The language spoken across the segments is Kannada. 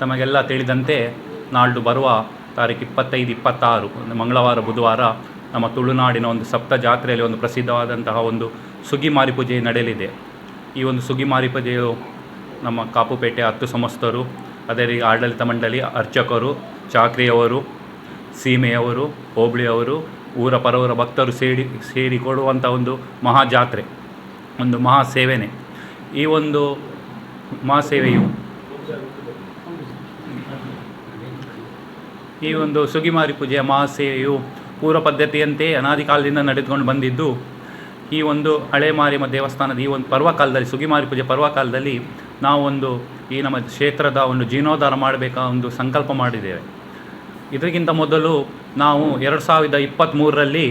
ತಮಗೆಲ್ಲ ತಿಳಿದಂತೆ ನಾಳ್ದು ಬರುವ ತಾರೀಕು ಇಪ್ಪತ್ತೈದು, ಇಪ್ಪತ್ತಾರು, ಒಂದು ಮಂಗಳವಾರ, ಬುಧವಾರ ನಮ್ಮ ತುಳುನಾಡಿನ ಒಂದು ಸಪ್ತ ಜಾತ್ರೆಯಲ್ಲಿ ಒಂದು ಪ್ರಸಿದ್ಧವಾದಂತಹ ಒಂದು ಸುಗಿಮಾರಿ ಪೂಜೆ ನಡೆಯಲಿದೆ. ಈ ಒಂದು ಸುಗಿಮಾರಿ ಪೂಜೆಯು ನಮ್ಮ ಕಾಪುಪೇಟೆ ಹತ್ತು ಸಮಸ್ತರು, ಅದೇ ರೀತಿ ಆಡಳಿತ ಮಂಡಳಿ ಅರ್ಚಕರು, ಚಾಕ್ರಿಯವರು, ಸೀಮೆಯವರು, ಹೋಬಳಿಯವರು, ಊರ ಪರವರ ಭಕ್ತರು ಸೇರಿ ಸೇರಿ ಕೊಡುವಂಥ ಒಂದು ಮಹಾ ಜಾತ್ರೆ ಒಂದು ಮಹಾ ಸೇವೆನೇ ಈ ಒಂದು ಮಹಾಸೇವೆಯು ಈ ಒಂದು ಸುಗಿಮಾರಿ ಪೂಜೆಯ ಮಹಾಸೇವೆಯು ಪೂರ್ವ ಪದ್ಧತಿಯಂತೆ ಅನಾದಿ ಕಾಲದಿಂದ ನಡೆದುಕೊಂಡು ಬಂದಿದ್ದು, ಈ ಒಂದು ಹಳೆ ಮಾರಿಯಮ್ಮ ದೇವಸ್ಥಾನದ ಈ ಒಂದು ಪರ್ವಕಾಲದಲ್ಲಿ, ಸುಗಿಮಾರಿ ಪೂಜೆ ಪರ್ವಕಾಲದಲ್ಲಿ ಒಂದು ಈ ನಮ್ಮ ಕ್ಷೇತ್ರದ ಒಂದು ಜೀರ್ಣೋದ್ಧಾರ ಮಾಡಬೇಕಾ ಒಂದು ಸಂಕಲ್ಪ ಮಾಡಿದ್ದೇವೆ. ಇದಕ್ಕಿಂತ ಮೊದಲು ನಾವು ಎರಡು ಸಾವಿರದ ಇಪ್ಪತ್ತ್ಮೂರರಲ್ಲಿ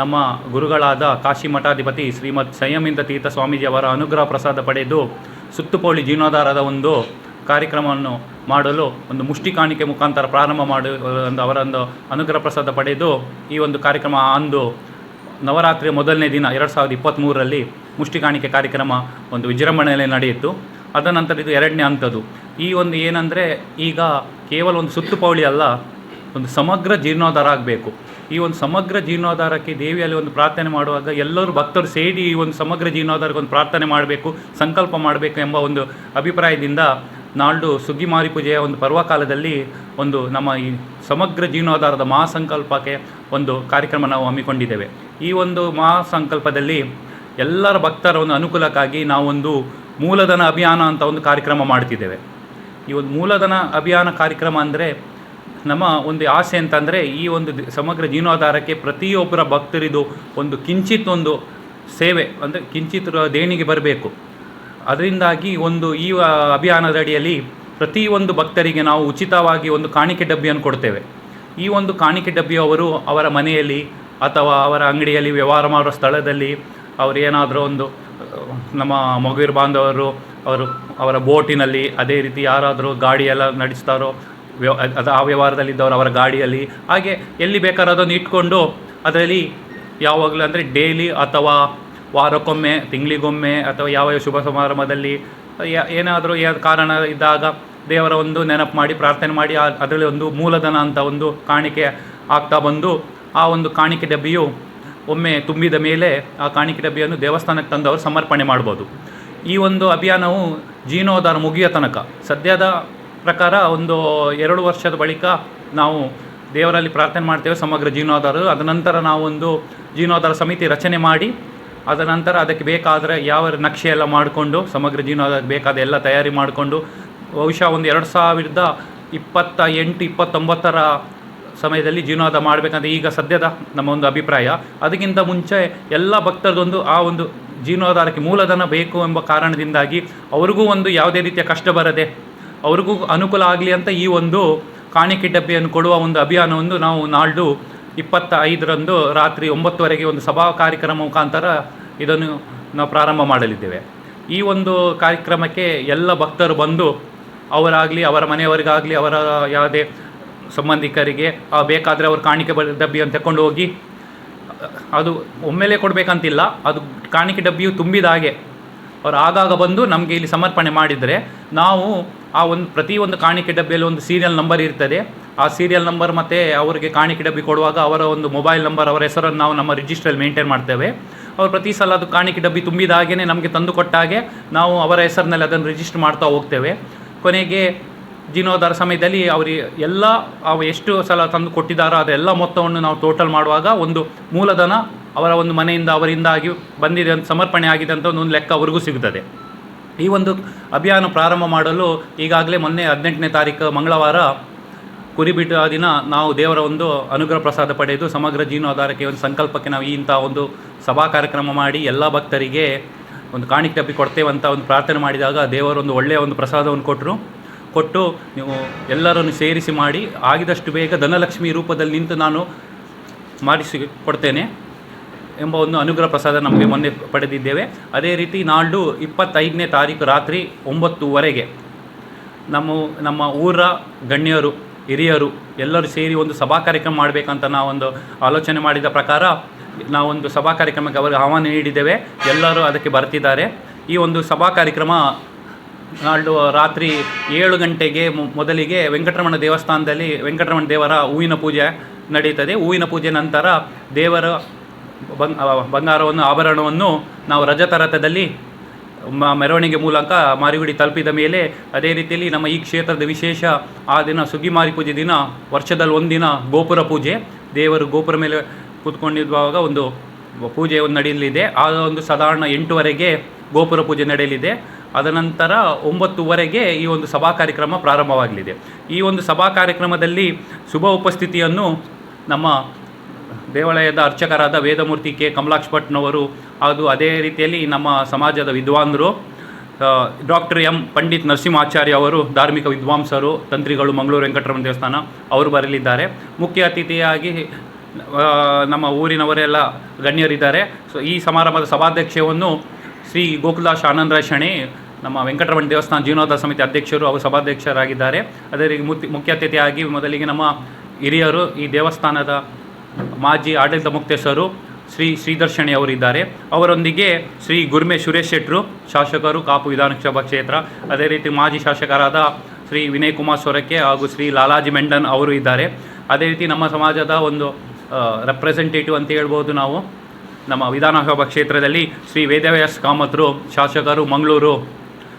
ನಮ್ಮ ಗುರುಗಳಾದ ಕಾಶಿ ಮಠಾಧಿಪತಿ ಶ್ರೀಮದ್ ಸಂಯಮಿಂದ ತೀರ್ಥ ಸ್ವಾಮೀಜಿಯವರ ಅನುಗ್ರಹ ಪ್ರಸಾದ ಪಡೆದು ಸುತ್ತುಪೋಳಿ ಜೀರ್ಣೋದ್ಧಾರದ ಒಂದು ಕಾರ್ಯಕ್ರಮವನ್ನು ಮಾಡಲು ಒಂದು ಮುಷ್ಟಿ ಕಾಣಿಕೆ ಮುಖಾಂತರ ಪ್ರಾರಂಭ ಮಾಡಿ, ಒಂದು ಅವರೊಂದು ಅನುಗ್ರಹ ಪ್ರಸಾದ ಪಡೆದು ಈ ಒಂದು ಕಾರ್ಯಕ್ರಮ ಅಂದು ನವರಾತ್ರಿಯ ಮೊದಲನೇ ದಿನ ಎರಡು ಸಾವಿರದ ಇಪ್ಪತ್ತ್ಮೂರರಲ್ಲಿ ಮುಷ್ಟಿ ಕಾಣಿಕೆ ಕಾರ್ಯಕ್ರಮ ಒಂದು ವಿಜೃಂಭಣೆಯಲ್ಲಿ ನಡೆಯಿತು. ಅದ ನಂತರ ಇದು ಎರಡನೇ ಹಂತದ್ದು. ಈ ಒಂದು ಏನಂದರೆ ಈಗ ಕೇವಲ ಒಂದು ಸುತ್ತುಪೌಳಿ ಅಲ್ಲ, ಒಂದು ಸಮಗ್ರ ಜೀರ್ಣೋದ್ಧಾರ ಆಗಬೇಕು. ಈ ಒಂದು ಸಮಗ್ರ ಜೀರ್ಣೋದ್ಧಾರಕ್ಕೆ ದೇವಿಯಲ್ಲಿ ಒಂದು ಪ್ರಾರ್ಥನೆ ಮಾಡುವಾಗ ಎಲ್ಲರೂ ಭಕ್ತರು ಸೇರಿ ಈ ಒಂದು ಸಮಗ್ರ ಜೀರ್ಣೋದ್ಧಾರಕ್ಕೆ ಒಂದು ಪ್ರಾರ್ಥನೆ ಮಾಡಬೇಕು, ಸಂಕಲ್ಪ ಮಾಡಬೇಕು ಎಂಬ ಒಂದು ಅಭಿಪ್ರಾಯದಿಂದ ನಾಳ್ದು ಸುಗ್ಗಿಮಾರಿ ಪೂಜೆಯ ಒಂದು ಪರ್ವಕಾಲದಲ್ಲಿ ಒಂದು ನಮ್ಮ ಈ ಸಮಗ್ರ ಜೀರ್ಣೋದ್ಧಾರದ ಮಹಾಸಂಕಲ್ಪಕ್ಕೆ ಒಂದು ಕಾರ್ಯಕ್ರಮ ನಾವು ಹಮ್ಮಿಕೊಂಡಿದ್ದೇವೆ. ಈ ಒಂದು ಮಹಾಸಂಕಲ್ಪದಲ್ಲಿ ಎಲ್ಲರ ಭಕ್ತರ ಒಂದು ಅನುಕೂಲಕ್ಕಾಗಿ ನಾವೊಂದು ಮೂಲಧನ ಅಭಿಯಾನ ಅಂತ ಒಂದು ಕಾರ್ಯಕ್ರಮ ಮಾಡ್ತಿದ್ದೇವೆ. ಈ ಒಂದು ಮೂಲಧನ ಅಭಿಯಾನ ಕಾರ್ಯಕ್ರಮ ಅಂದರೆ ನಮ್ಮ ಒಂದು ಆಸೆ ಅಂತಂದರೆ ಈ ಒಂದು ಸಮಗ್ರ ಜೀರ್ಣೋದ್ಧಾರಕ್ಕೆ ಪ್ರತಿಯೊಬ್ಬರ ಭಕ್ತರಿದು ಒಂದು ಕಿಂಚಿತ್ ಒಂದು ಸೇವೆ ಅಂದರೆ ಕಿಂಚಿತ್ ದೇಣಿಗೆ ಬರಬೇಕು. ಅದರಿಂದಾಗಿ ಒಂದು ಈ ಅಭಿಯಾನದ ಅಡಿಯಲ್ಲಿ ಪ್ರತಿಯೊಂದು ಭಕ್ತರಿಗೆ ನಾವು ಉಚಿತವಾಗಿ ಒಂದು ಕಾಣಿಕೆ ಡಬ್ಬಿಯನ್ನು ಕೊಡ್ತೇವೆ. ಈ ಒಂದು ಕಾಣಿಕೆ ಡಬ್ಬಿ ಅವರು ಅವರ ಮನೆಯಲ್ಲಿ ಅಥವಾ ಅವರ ಅಂಗಡಿಯಲ್ಲಿ ವ್ಯವಹಾರ ಮಾಡುವ ಸ್ಥಳದಲ್ಲಿ ಅವರು ಏನಾದರೂ ಒಂದು, ನಮ್ಮ ಮಗುವಿರ ಬಾಂಧವರು ಅವರು ಅವರ ಬೋಟಿನಲ್ಲಿ ಅದೇ ರೀತಿ ಯಾರಾದರೂ ಗಾಡಿಯೆಲ್ಲ ನಡೆಸ್ತಾರೋ ವ್ಯವ ಅದು ಆ ವ್ಯವಹಾರದಲ್ಲಿದ್ದವರು ಅವರ ಗಾಡಿಯಲ್ಲಿ ಹಾಗೆ ಎಲ್ಲಿ ಬೇಕಾದ್ರೂ ಅದನ್ನು ಇಟ್ಕೊಂಡು ಅದರಲ್ಲಿ ಯಾವಾಗಲೂ ಅಂದರೆ ಡೈಲಿ ಅಥವಾ ವಾರಕ್ಕೊಮ್ಮೆ, ತಿಂಗಳಿಗೊಮ್ಮೆ ಅಥವಾ ಯಾವ ಶುಭ ಸಮಾರಂಭದಲ್ಲಿ ಏನಾದರೂ ಯಾವ ಕಾರಣ ಇದ್ದಾಗ ದೇವರ ಒಂದು ನೆನಪು ಮಾಡಿ, ಪ್ರಾರ್ಥನೆ ಮಾಡಿ ಅದರಲ್ಲಿ ಒಂದು ಮೂಲಧನ ಅಂತ ಒಂದು ಕಾಣಿಕೆ ಆಗ್ತಾ ಬಂದು, ಆ ಒಂದು ಕಾಣಿಕೆ ಡಬ್ಬಿಯು ಒಮ್ಮೆ ತುಂಬಿದ ಮೇಲೆ ಆ ಕಾಣಿಕೆ ಡಬ್ಬಿಯನ್ನು ದೇವಸ್ಥಾನಕ್ಕೆ ತಂದು ಅವರು ಸಮರ್ಪಣೆ ಮಾಡ್ಬೋದು. ಈ ಒಂದು ಅಭಿಯಾನವು ಜೀರ್ಣೋದ್ಧಾರ ಮುಗಿಯೋ ತನಕ. ಸದ್ಯದ ಪ್ರಕಾರ ಒಂದು ಎರಡು ವರ್ಷದ ಬಳಿಕ ನಾವು ದೇವರಲ್ಲಿ ಪ್ರಾರ್ಥನೆ ಮಾಡ್ತೇವೆ, ಸಮಗ್ರ ಜೀರ್ಣೋದ್ಧಾರ. ಅದ ನಂತರ ನಾವೊಂದು ಜೀರ್ಣೋದ್ಧಾರ ಸಮಿತಿ ರಚನೆ ಮಾಡಿ ಅದ ನಂತರ ಅದಕ್ಕೆ ಬೇಕಾದರೆ ಯಾವ ನಕ್ಷೆ ಎಲ್ಲ ಮಾಡಿಕೊಂಡು, ಸಮಗ್ರ ಜೀರ್ಣೋದ್ಧಾರಕ್ಕೆ ಬೇಕಾದ ಎಲ್ಲ ತಯಾರಿ ಮಾಡಿಕೊಂಡು, ಬಹುಶಃ ಒಂದು ಎರಡು ಸಾವಿರದ ಇಪ್ಪತ್ತ ಎಂಟು, ಇಪ್ಪತ್ತೊಂಬತ್ತರ ಸಮಯದಲ್ಲಿ ಜೀವನದ ಮಾಡಬೇಕಂತ ಈಗ ಸದ್ಯದ ನಮ್ಮ ಒಂದು ಅಭಿಪ್ರಾಯ. ಅದಕ್ಕಿಂತ ಮುಂಚೆ ಎಲ್ಲ ಭಕ್ತರದೊಂದು ಆ ಒಂದು ಜೀವನೋದ್ಧಾರಕ್ಕೆ ಮೂಲಧನ ಬೇಕು ಎಂಬ ಕಾರಣದಿಂದಾಗಿ ಅವ್ರಿಗೂ ಒಂದು ಯಾವುದೇ ರೀತಿಯ ಕಷ್ಟ ಬರದೆ, ಅವ್ರಿಗೂ ಅನುಕೂಲ ಆಗಲಿ ಅಂತ ಈ ಒಂದು ಕಾಣಿಕೆ ಡಬ್ಬಿಯನ್ನು ಕೊಡುವ ಒಂದು ಅಭಿಯಾನವನ್ನು ನಾವು ನಾಳ್ದು ಇಪ್ಪತ್ತ ಐದರಂದು ರಾತ್ರಿ ಒಂಬತ್ತುವರೆಗೆ ಒಂದು ಸಭಾ ಕಾರ್ಯಕ್ರಮ ಮುಖಾಂತರ ಇದನ್ನು ನಾವು ಪ್ರಾರಂಭ ಮಾಡಲಿದ್ದೇವೆ. ಈ ಒಂದು ಕಾರ್ಯಕ್ರಮಕ್ಕೆ ಎಲ್ಲ ಭಕ್ತರು ಬಂದು ಅವರಾಗಲಿ, ಅವರ ಮನೆಯವರಿಗಾಗಲಿ, ಅವರ ಯಾವುದೇ ಸಂಬಂಧಿಕರಿಗೆ ಬೇಕಾದರೆ ಅವರು ಕಾಣಿಕೆ ಡಬ್ಬಿ ಡಬ್ಬಿಯನ್ನು ತಗೊಂಡು ಹೋಗಿ, ಅದು ಒಮ್ಮೆಲೇ ಕೊಡಬೇಕಂತಿಲ್ಲ, ಅದು ಕಾಣಿಕೆ ಡಬ್ಬಿಯು ತುಂಬಿದ ಹಾಗೆ ಅವರು ಆಗಾಗ ಬಂದು ನಮಗೆ ಇಲ್ಲಿ ಸಮರ್ಪಣೆ ಮಾಡಿದರೆ ನಾವು ಆ ಒಂದು ಪ್ರತಿಯೊಂದು ಕಾಣಿಕೆ ಡಬ್ಬಿಯಲ್ಲಿ ಒಂದು ಸೀರಿಯಲ್ ನಂಬರ್ ಇರ್ತದೆ. ಆ ಸೀರಿಯಲ್ ನಂಬರ್ ಮತ್ತು ಅವರಿಗೆ ಕಾಣಿಕೆ ಡಬ್ಬಿ ಕೊಡುವಾಗ ಅವರ ಒಂದು ಮೊಬೈಲ್ ನಂಬರ್ ಅವರ ಹೆಸರನ್ನು ನಾವು ನಮ್ಮ ರಿಜಿಸ್ಟ್ರಲ್ಲಿ ಮೇಂಟೈನ್ ಮಾಡ್ತೇವೆ. ಅವರು ಪ್ರತಿ ಸಲ ಅದು ಕಾಣಿಕೆ ಡಬ್ಬಿ ತುಂಬಿದ ಹಾಗೆಯೇ ನಮಗೆ ತಂದು ಕೊಟ್ಟ ಹಾಗೆ ನಾವು ಅವರ ಹೆಸರಿನಲ್ಲಿ ಅದನ್ನು ರಿಜಿಸ್ಟರ್ ಮಾಡ್ತಾ ಹೋಗ್ತೇವೆ. ಕೊನೆಗೆ ಜೀರ್ಣೋದ್ಧಾರ ಸಮಯದಲ್ಲಿ ಅವರಿಗೆ ಎಲ್ಲ ಅವು ಎಷ್ಟು ಸಲ ತಂದು ಕೊಟ್ಟಿದ್ದಾರೋ ಅದೆಲ್ಲ ಮೊತ್ತವನ್ನು ನಾವು ಟೋಟಲ್ ಮಾಡುವಾಗ ಒಂದು ಮೂಲಧನ ಅವರ ಒಂದು ಮನೆಯಿಂದ, ಅವರಿಂದ ಆಗಿ ಬಂದಿದೆ ಅಂತ, ಸಮರ್ಪಣೆ ಆಗಿದೆ ಅಂತ ಒಂದು ಲೆಕ್ಕ ಅವ್ರಿಗೂ ಸಿಗುತ್ತದೆ ಈ ಒಂದು ಅಭಿಯಾನ ಪ್ರಾರಂಭ ಮಾಡಲು ಈಗಾಗಲೇ ಮೊನ್ನೆ ಹದಿನೆಂಟನೇ ತಾರೀಕು ಮಂಗಳವಾರ ಕುರಿ ಬಿಟ್ಟ ದಿನ ನಾವು ದೇವರ ಒಂದು ಅನುಗ್ರಹ ಪ್ರಸಾದ ಪಡೆದು ಸಮಗ್ರ ಜೀರ್ಣೋದ್ಧಾರಕ್ಕೆ ಒಂದು ಸಂಕಲ್ಪಕ್ಕೆ ನಾವು ಇಂಥ ಒಂದು ಸಭಾ ಕಾರ್ಯಕ್ರಮ ಮಾಡಿ ಎಲ್ಲ ಭಕ್ತರಿಗೆ ಒಂದು ಕಾಣಿಕೆ ಡಬ್ಬಿ ಕೊಡ್ತೇವೆ ಅಂತ ಒಂದು ಪ್ರಾರ್ಥನೆ ಮಾಡಿದಾಗ ದೇವರೊಂದು ಒಳ್ಳೆಯ ಒಂದು ಪ್ರಸಾದವನ್ನು ಕೊಟ್ಟರು. ಕೊಟ್ಟು ನೀವು ಎಲ್ಲರನ್ನು ಸೇರಿಸಿ ಮಾಡಿ ಆಗಿದಷ್ಟು ಬೇಗ ಧನಲಕ್ಷ್ಮಿ ರೂಪದಲ್ಲಿ ನಿಂತು ನಾನು ಮಾಡಿಸಿ ಕೊಡ್ತೇನೆ ಎಂಬ ಒಂದು ಅನುಗ್ರಹ ಪ್ರಸಾದ ನಮಗೆ ಮೊನ್ನೆ ಪಡೆದಿದ್ದೇವೆ. ಅದೇ ರೀತಿ ನಾಳ್ದು ಇಪ್ಪತ್ತೈದನೇ ತಾರೀಕು ರಾತ್ರಿ ಒಂಬತ್ತುವರೆಗೆ ನಮ್ಮ ನಮ್ಮ ಊರ ಗಣ್ಯರು ಹಿರಿಯರು ಎಲ್ಲರೂ ಸೇರಿ ಒಂದು ಸಭಾ ಕಾರ್ಯಕ್ರಮ ಮಾಡಬೇಕಂತ ನಾವೊಂದು ಆಲೋಚನೆ ಮಾಡಿದ ಪ್ರಕಾರ ನಾವೊಂದು ಸಭಾ ಕಾರ್ಯಕ್ರಮಕ್ಕೆ ಅವರಿಗೆ ಆಹ್ವಾನ ನೀಡಿದ್ದೇವೆ. ಎಲ್ಲರೂ ಅದಕ್ಕೆ ಬರ್ತಿದ್ದಾರೆ. ಈ ಒಂದು ಸಭಾ ಕಾರ್ಯಕ್ರಮ ನಾಳ್ದು ರಾತ್ರಿ ಏಳು ಗಂಟೆಗೆ ಮೊದಲಿಗೆ ವೆಂಕಟರಮಣ ದೇವಸ್ಥಾನದಲ್ಲಿ ವೆಂಕಟರಮಣ ದೇವರ ಹೂವಿನ ಪೂಜೆ ನಡೆಯುತ್ತದೆ ಹೂವಿನ ಪೂಜೆ ನಂತರ ದೇವರ ಬಂಗಾರವನ್ನು, ಆಭರಣವನ್ನು ನಾವು ರಜತ ರಥದಲ್ಲಿ ಮ- ಮೆರವಣಿಗೆ ಮೂಲಕ ಮಾರಿಗುಡಿ ತಲುಪಿದ ಮೇಲೆ ಅದೇ ರೀತಿಯಲ್ಲಿ ನಮ್ಮ ಈ ಕ್ಷೇತ್ರದ ವಿಶೇಷ ಆ ದಿನ ಸುಗ್ಗಿ ಮಾರಿ ಪೂಜೆ ದಿನ, ವರ್ಷದಲ್ಲಿ ಒಂದಿನ ಗೋಪುರ ಪೂಜೆ. ದೇವರು ಗೋಪುರ ಮೇಲೆ ಕೂತ್ಕೊಂಡಿರುವಾಗ ಒಂದು ಪೂಜೆ ಒಂದು ನಡೆಯಲಿದೆ. ಆ ಒಂದು ಸಾಧಾರಣ ಎಂಟುವರೆಗೆ ಗೋಪುರ ಪೂಜೆ ನಡೆಯಲಿದೆ. ಅದನಂತರ ಒಂಬತ್ತುವರೆಗೆ ಈ ಒಂದು ಸಭಾ ಕಾರ್ಯಕ್ರಮ ಪ್ರಾರಂಭವಾಗಲಿದೆ. ಈ ಒಂದು ಸಭಾ ಕಾರ್ಯಕ್ರಮದಲ್ಲಿ ಶುಭ ಉಪಸ್ಥಿತಿಯನ್ನು ನಮ್ಮ ದೇವಾಲಯದ ಅರ್ಚಕರಾದ ವೇದಮೂರ್ತಿ ಕೆ. ಕಮಲಾಕ್ಷ ಭಟ್ನವರು ಅದು ಅದೇ ರೀತಿಯಲ್ಲಿ ನಮ್ಮ ಸಮಾಜದ ವಿದ್ವಾಂಸರು ಡಾಕ್ಟರ್ ಎಂ. ಪಂಡಿತ್ ನರಸಿಂಹಾಚಾರ್ಯ ಅವರು, ಧಾರ್ಮಿಕ ವಿದ್ವಾಂಸರು, ತಂತ್ರಿಗಳು ಮಂಗಳೂರು ವೆಂಕಟರಮಣ ದೇವಸ್ಥಾನ, ಅವರು ಬರಲಿದ್ದಾರೆ. ಮುಖ್ಯ ಅತಿಥಿಯಾಗಿ ನಮ್ಮ ಊರಿನವರೆಲ್ಲ ಗಣ್ಯರಿದ್ದಾರೆ. ಸೊ ಈ ಸಮಾರಂಭದ ಸಭಾಧ್ಯಕ್ಷವನ್ನು ಶ್ರೀ ಗೋಕುಲಾಶ್ ಆನಂದ ಶಣಿ, ನಮ್ಮ ವೆಂಕಟರಮಣ ದೇವಸ್ಥಾನ ಜೀರ್ಣೋದ್ಧಾರ ಸಮಿತಿ ಅಧ್ಯಕ್ಷರು ಅವರು ಸಭಾಧ್ಯಕ್ಷರಾಗಿದ್ದಾರೆ. ಅದೇ ರೀತಿ ಮುಖ್ಯ ಅತಿಥಿಯಾಗಿ ಮೊದಲಿಗೆ ನಮ್ಮ ಹಿರಿಯರು ಈ ದೇವಸ್ಥಾನದ ಮಾಜಿ ಆಡಳಿತ ಮುಕ್ತೇಶ್ವರು ಶ್ರೀ ಶ್ರೀದರ್ಶಣಿ ಅವರಿದ್ದಾರೆ. ಅವರೊಂದಿಗೆ ಶ್ರೀ ಗುರ್ಮೆ ಸುರೇಶ್ ಶೆಟ್ಟರು ಶಾಸಕರು ಕಾಪು ವಿಧಾನಸಭಾ ಕ್ಷೇತ್ರ, ಅದೇ ರೀತಿ ಮಾಜಿ ಶಾಸಕರಾದ ಶ್ರೀ ವಿನಯ್ ಕುಮಾರ್ ಸೊರಕೆ ಹಾಗೂ ಶ್ರೀ ಲಾಲಾಜಿ ಮೆಂಡನ್ ಅವರು ಇದ್ದಾರೆ. ಅದೇ ರೀತಿ ನಮ್ಮ ಸಮಾಜದ ಒಂದು ರೆಪ್ರೆಸೆಂಟೇಟಿವ್ ಅಂತ ಹೇಳ್ಬೋದು ನಾವು. ನಮ್ಮ ವಿಧಾನಸಭಾ ಕ್ಷೇತ್ರದಲ್ಲಿ ಶ್ರೀ ವೇದವ್ಯಾಸ್ ಕಾಮತ್ರು, ಶಾಸಕರು, ಮಂಗಳೂರು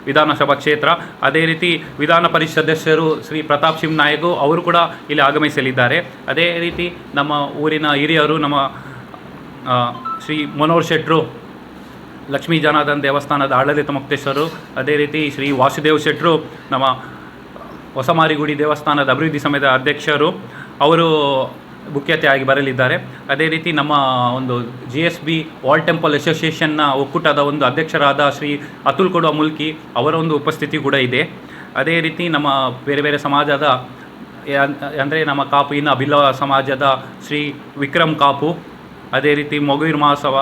ವಿಧಾನಸಭಾ ಕ್ಷೇತ್ರ. ಅದೇ ರೀತಿ ವಿಧಾನ ಪರಿಷತ್ ಸದಸ್ಯರು ಶ್ರೀ ಪ್ರತಾಪ್ ಸಿಂಗ್ ನಾಯಕು ಅವರು ಕೂಡ ಇಲ್ಲಿ ಆಗಮಿಸಲಿದ್ದಾರೆ. ಅದೇ ರೀತಿ ನಮ್ಮ ಊರಿನ ಹಿರಿಯರು, ನಮ್ಮ ಶ್ರೀ ಮನೋಹರ್ ಶೆಟ್ರು, ಲಕ್ಷ್ಮೀ ಜನಾರ್ದನ್ ದೇವಸ್ಥಾನದ ಆಡಳಿತ ಮುಕ್ತೇಶ್ವರು, ಅದೇ ರೀತಿ ಶ್ರೀ ವಾಸುದೇವ್ ಶೆಟ್ರು, ನಮ್ಮ ಹೊಸಮಾರಿಗುಡಿ ದೇವಸ್ಥಾನದ ಅಭಿವೃದ್ಧಿ ಸಮಿತಿಯ ಅಧ್ಯಕ್ಷರು, ಅವರು ಮುಖ್ಯತೆಯಾಗಿ ಬರಲಿದ್ದಾರೆ. ಅದೇ ರೀತಿ ನಮ್ಮ ಒಂದು G S B wall temple ಅಸೋಸಿಯೇಷನ್ನ ಒಕ್ಕೂಟದ ಒಂದು ಅಧ್ಯಕ್ಷರಾದ ಶ್ರೀ ಅತುಲ್ ಕೊಡುವ ಮುಲ್ಕಿ ಅವರ ಒಂದು ಉಪಸ್ಥಿತಿ ಕೂಡ ಇದೆ. ಅದೇ ರೀತಿ ನಮ್ಮ ಬೇರೆ ಬೇರೆ ಸಮಾಜದ ಅಂದರೆ ನಮ್ಮ ಕಾಪು, ಇನ್ನು ಅಭಿಲವ ಸಮಾಜದ ಶ್ರೀ ವಿಕ್ರಮ್ ಕಾಪು, ಅದೇ ರೀತಿ ಮೊಗವೀರ್ ಮಹೋತ್ಸವ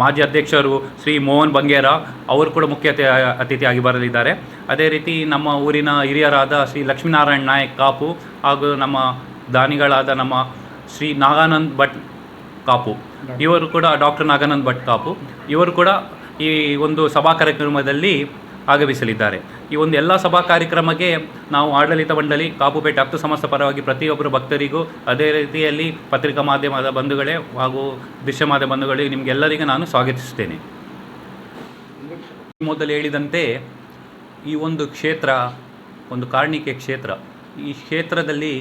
ಮಾಜಿ ಅಧ್ಯಕ್ಷರು ಶ್ರೀ ಮೋಹನ್ ಬಂಗೇರ ಅವರು ಕೂಡ ಮುಖ್ಯ ಅತಿಥಿಯಾಗಿ ಬರಲಿದ್ದಾರೆ. ಅದೇ ರೀತಿ ನಮ್ಮ ಊರಿನ ಹಿರಿಯರಾದ ಶ್ರೀ ಲಕ್ಷ್ಮೀನಾರಾಯಣ್ ನಾಯಕ್ ಕಾಪು ಹಾಗೂ ನಮ್ಮ ದಾನಿಗಳಾದ ನಮ್ಮ ಶ್ರೀ ನಾಗಾನಂದ್ ಭಟ್ ಕಾಪು. ಇವರು ಕೂಡ ಡಾಕ್ಟರ್ ನಾಗಾನಂದ್ ಭಟ್ ಕಾಪು. ಇವರು ಕೂಡ ಈ ಒಂದು ಸಭಾ ಕಾರ್ಯಕ್ರಮದಲ್ಲಿ ಆಗಮಿಸಲಿದ್ದಾರೆ. ಈ ಒಂದು ಎಲ್ಲ ಸಭಾ ಕಾರ್ಯಕ್ರಮಕ್ಕೆ ನಾವು ಆಡಳಿತ ಮಂಡಳಿ ಕಾಪುಪೇಟೆ ಹತ್ತು ಸಮಸ್ತ ಪರವಾಗಿ ಪ್ರತಿಯೊಬ್ಬರು ಭಕ್ತರಿಗೂ ಅದೇ ರೀತಿಯಲ್ಲಿ ಪತ್ರಿಕಾ ಮಾಧ್ಯಮದ ಬಂಧುಗಳೇ ಹಾಗೂ ದೃಶ್ಯ ಮಾಧ್ಯಮ ಬಂಧುಗಳಿಗೆ ನಿಮಗೆಲ್ಲರಿಗೂ ನಾನು ಸ್ವಾಗತಿಸುತ್ತೇನೆ. ಮೊದಲು ಹೇಳಿದಂತೆ ಈ ಒಂದು ಕ್ಷೇತ್ರ ಒಂದು ಕಾರಣಿಕೆ ಕ್ಷೇತ್ರ ಈ ಕ್ಷೇತ್ರದಲ್ಲಿ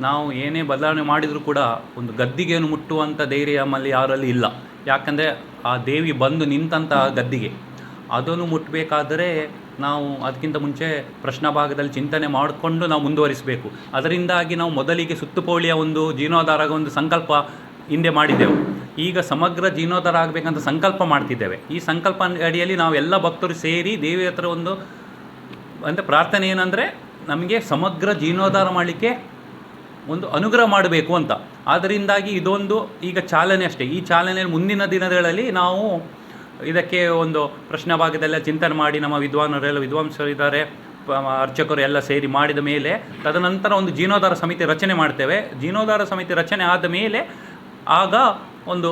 ನಾವು ಏನೇ ಬದಲಾವಣೆ ಮಾಡಿದರೂ ಕೂಡ ಒಂದು ಗದ್ದಿಗೆಯನ್ನು ಮುಟ್ಟುವಂಥ ಧೈರ್ಯ ನಮ್ಮಲ್ಲಿ ಯಾರಲ್ಲಿ ಇಲ್ಲ. ಯಾಕಂದರೆ ಆ ದೇವಿ ಬಂದು ನಿಂತಹ ಗದ್ದಿಗೆ. ಅದನ್ನು ಮುಟ್ಟಬೇಕಾದರೆ ನಾವು ಅದಕ್ಕಿಂತ ಮುಂಚೆ ಪ್ರಶ್ನ ಭಾಗದಲ್ಲಿ ಚಿಂತನೆ ಮಾಡಿಕೊಂಡು ನಾವು ಮುಂದುವರಿಸಬೇಕು. ಅದರಿಂದಾಗಿ ನಾವು ಮೊದಲಿಗೆ ಸುತ್ತುಪೋಳಿಯ ಒಂದು ಜೀರ್ಣೋದ್ಧಾರ ಒಂದು ಸಂಕಲ್ಪ ಹಿಂದೆ ಮಾಡಿದ್ದೆವು ಈಗ ಸಮಗ್ರ ಜೀರ್ಣೋದ್ಧಾರ ಆಗಬೇಕಂತ ಸಂಕಲ್ಪ ಮಾಡ್ತಿದ್ದೇವೆ. ಈ ಸಂಕಲ್ಪ ಅಡಿಯಲ್ಲಿ ನಾವು ಎಲ್ಲ ಭಕ್ತರು ಸೇರಿ ದೇವಿ ಹತ್ರ ಒಂದು, ಅಂದರೆ ಪ್ರಾರ್ಥನೆ ಏನಂದರೆ ನಮಗೆ ಸಮಗ್ರ ಜೀರ್ಣೋದ್ಧಾರ ಮಾಡಲಿಕ್ಕೆ ಒಂದು ಅನುಗ್ರಹ ಮಾಡಬೇಕು ಅಂತ. ಆದ್ದರಿಂದಾಗಿ ಇದೊಂದು ಈಗ ಚಾಲನೆ ಅಷ್ಟೇ. ಈ ಚಾಲನೆಯಲ್ಲಿ ಮುಂದಿನ ದಿನಗಳಲ್ಲಿ ನಾವು ಇದಕ್ಕೆ ಒಂದು ಪ್ರಶ್ನೆ ಭಾಗದೆಲ್ಲ ಚಿಂತನೆ ಮಾಡಿ ನಮ್ಮ ವಿದ್ವಾನರೆಲ್ಲ ವಿದ್ವಾಂಸರು ಇದ್ದಾರೆ ಅರ್ಚಕರು ಎಲ್ಲ ಸೇರಿ ಮಾಡಿದ ಮೇಲೆ ತದನಂತರ ಒಂದು ಜೀರ್ಣೋದ್ಧಾರ ಸಮಿತಿ ರಚನೆ ಮಾಡ್ತೇವೆ. ಜೀರ್ಣೋದ್ಧಾರ ಸಮಿತಿ ರಚನೆ ಆದ ಮೇಲೆ ಆಗ ಒಂದು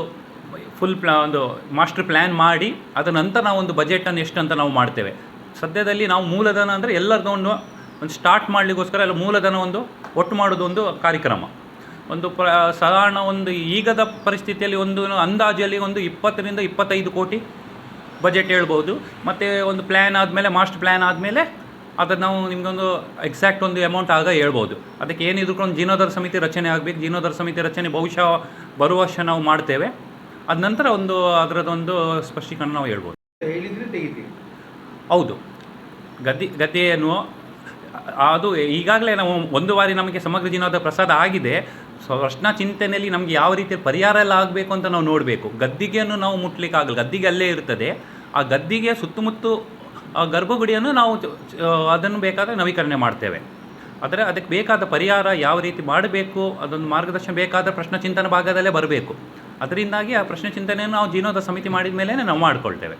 ಫುಲ್ ಪ್ಲಾ ಒಂದು ಮಾಸ್ಟರ್ ಪ್ಲ್ಯಾನ್ ಮಾಡಿ ಅದರ ನಂತರ ನಾವು ಒಂದು ಬಜೆಟನ್ನು ಎಷ್ಟು ಅಂತ ನಾವು ಮಾಡ್ತೇವೆ. ಸದ್ಯದಲ್ಲಿ ನಾವು ಮೂಲಧನ ಅಂದರೆ ಎಲ್ಲರದ್ದು ಒಂದು ಸ್ಟಾರ್ಟ್ ಮಾಡಲಿಕ್ಕೋಸ್ಕರ ಎಲ್ಲ ಮೂಲಧನ ಒಂದು ಒಟ್ಟು ಮಾಡೋದು ಒಂದು ಕಾರ್ಯಕ್ರಮ. ಒಂದು ಪ್ರ ಸಾಧಾರಣ ಒಂದು ಈಗದ ಪರಿಸ್ಥಿತಿಯಲ್ಲಿ ಒಂದು ಅಂದಾಜಲ್ಲಿ ಒಂದು ಇಪ್ಪತ್ತರಿಂದ ಇಪ್ಪತ್ತೈದು ಕೋಟಿ ಬಜೆಟ್ ಹೇಳ್ಬೋದು. ಮತ್ತು ಒಂದು ಪ್ಲ್ಯಾನ್ ಆದಮೇಲೆ ಮಾಸ್ಟರ್ ಪ್ಲ್ಯಾನ್ ಆದಮೇಲೆ ಅದನ್ನು ನಾವು ನಿಮಗೊಂದು ಎಕ್ಸಾಕ್ಟ್ ಒಂದು ಅಮೌಂಟ್ ಆಗ ಹೇಳ್ಬೋದು. ಅದಕ್ಕೆ ಏನಿದ್ರು ಒಂದು ಜೀರ್ಣೋದ್ಧಾರ ಸಮಿತಿ ರಚನೆ ಆಗಬೇಕು. ಜೀರ್ಣೋದ್ಧಾರ ಸಮಿತಿ ರಚನೆ ಬಹುಶಃ ಬರುವ ವರ್ಷ ನಾವು ಮಾಡ್ತೇವೆ. ಅದ ನಂತರ ಒಂದು ಅದರದೊಂದು ಸ್ಪಷ್ಟೀಕರಣ ನಾವು ಹೇಳ್ಬೋದು. ಹೌದು. ಗತಿ ಗದ್ದೆಯನ್ನು ಅದು ಈಗಾಗಲೇ ನಾವು ಒಂದು ಬಾರಿ ನಮಗೆ ಸಮಗ್ರ ಜೀವನದ ಪ್ರಸಾದ ಆಗಿದೆ. ಸೊ ಪ್ರಶ್ನ ಚಿಂತನೆಯಲ್ಲಿ ನಮಗೆ ಯಾವ ರೀತಿ ಪರಿಹಾರ ಎಲ್ಲ ಆಗಬೇಕು ಅಂತ ನಾವು ನೋಡಬೇಕು. ಗದ್ದಿಗೆಯನ್ನು ನಾವು ಮುಟ್ಲಿಕ್ಕೆ ಆಗಲ್ಲ. ಗದ್ದಿಗೆ ಅಲ್ಲೇ ಇರ್ತದೆ. ಆ ಗದ್ದಿಗೆ ಸುತ್ತಮುತ್ತ ಗರ್ಭಗುಡಿಯನ್ನು ನಾವು ಅದನ್ನು ಬೇಕಾದರೆ ನವೀಕರಣೆ ಮಾಡ್ತೇವೆ. ಆದರೆ ಅದಕ್ಕೆ ಬೇಕಾದ ಪರಿಹಾರ ಯಾವ ರೀತಿ ಮಾಡಬೇಕು, ಅದೊಂದು ಮಾರ್ಗದರ್ಶನ ಬೇಕಾದ ಪ್ರಶ್ನ ಚಿಂತನೆ ಭಾಗದಲ್ಲೇ ಬರಬೇಕು. ಅದರಿಂದಾಗಿ ಆ ಪ್ರಶ್ನೆ ಚಿಂತನೆಯನ್ನು ನಾವು ಜೀವನದ ಸಮಿತಿ ಮಾಡಿದ ಮೇಲೆ ನಾವು ಮಾಡಿಕೊಳ್ತೇವೆ.